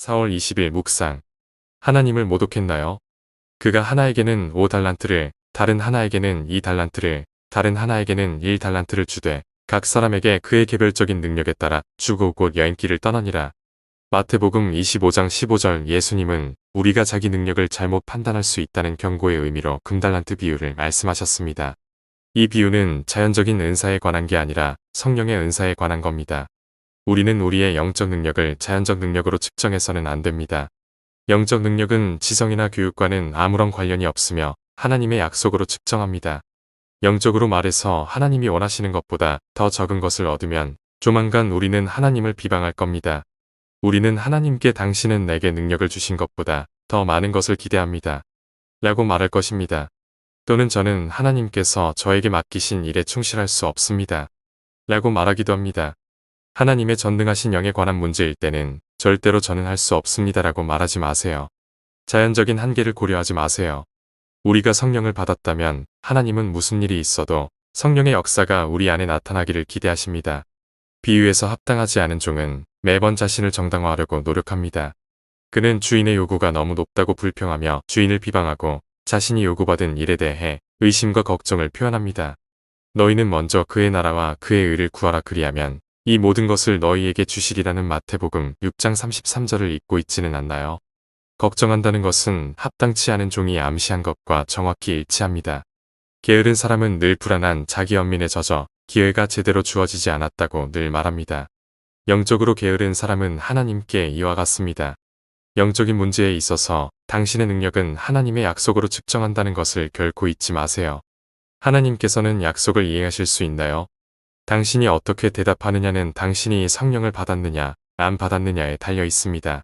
4월 20일 묵상. 하나님을 모독했나요? 그가 하나에게는 5달란트를, 다른 하나에게는 2달란트를, 다른 하나에게는 1달란트를 주되 각 사람에게 그의 개별적인 능력에 따라 주고 곧 여행길을 떠나니라. 마태복음 25장 15절 예수님은 우리가 자기 능력을 잘못 판단할 수 있다는 경고의 의미로 금달란트 비유를 말씀하셨습니다. 이 비유는 자연적인 은사에 관한 게 아니라 성령의 은사에 관한 겁니다. 우리는 우리의 영적 능력을 자연적 능력으로 측정해서는 안 됩니다. 영적 능력은 지성이나 교육과는 아무런 관련이 없으며 하나님의 약속으로 측정합니다. 영적으로 말해서 하나님이 원하시는 것보다 더 적은 것을 얻으면 조만간 우리는 하나님을 비방할 겁니다. 우리는 하나님께 당신은 내게 능력을 주신 것보다 더 많은 것을 기대합니다. 라고 말할 것입니다. 또는 저는 하나님께서 저에게 맡기신 일에 충실할 수 없습니다. 라고 말하기도 합니다. 하나님의 전능하신 영에 관한 문제일 때는 절대로 저는 할 수 없습니다라고 말하지 마세요. 자연적인 한계를 고려하지 마세요. 우리가 성령을 받았다면 하나님은 무슨 일이 있어도 성령의 역사가 우리 안에 나타나기를 기대하십니다. 비유에서 합당하지 않은 종은 매번 자신을 정당화하려고 노력합니다. 그는 주인의 요구가 너무 높다고 불평하며 주인을 비방하고 자신이 요구받은 일에 대해 의심과 걱정을 표현합니다. 너희는 먼저 그의 나라와 그의 의를 구하라 그리하면 이 모든 것을 너희에게 주시리라는 마태복음 6장 33절을 읽고 있지는 않나요? 걱정한다는 것은 합당치 않은 종이 암시한 것과 정확히 일치합니다. 게으른 사람은 늘 불안한 자기 연민에 젖어 기회가 제대로 주어지지 않았다고 늘 말합니다. 영적으로 게으른 사람은 하나님께 이와 같습니다. 영적인 문제에 있어서 당신의 능력은 하나님의 약속으로 측정한다는 것을 결코 잊지 마세요. 하나님께서는 약속을 이행하실 수 있나요? 당신이 어떻게 대답하느냐는 당신이 성령을 받았느냐, 안 받았느냐에 달려 있습니다.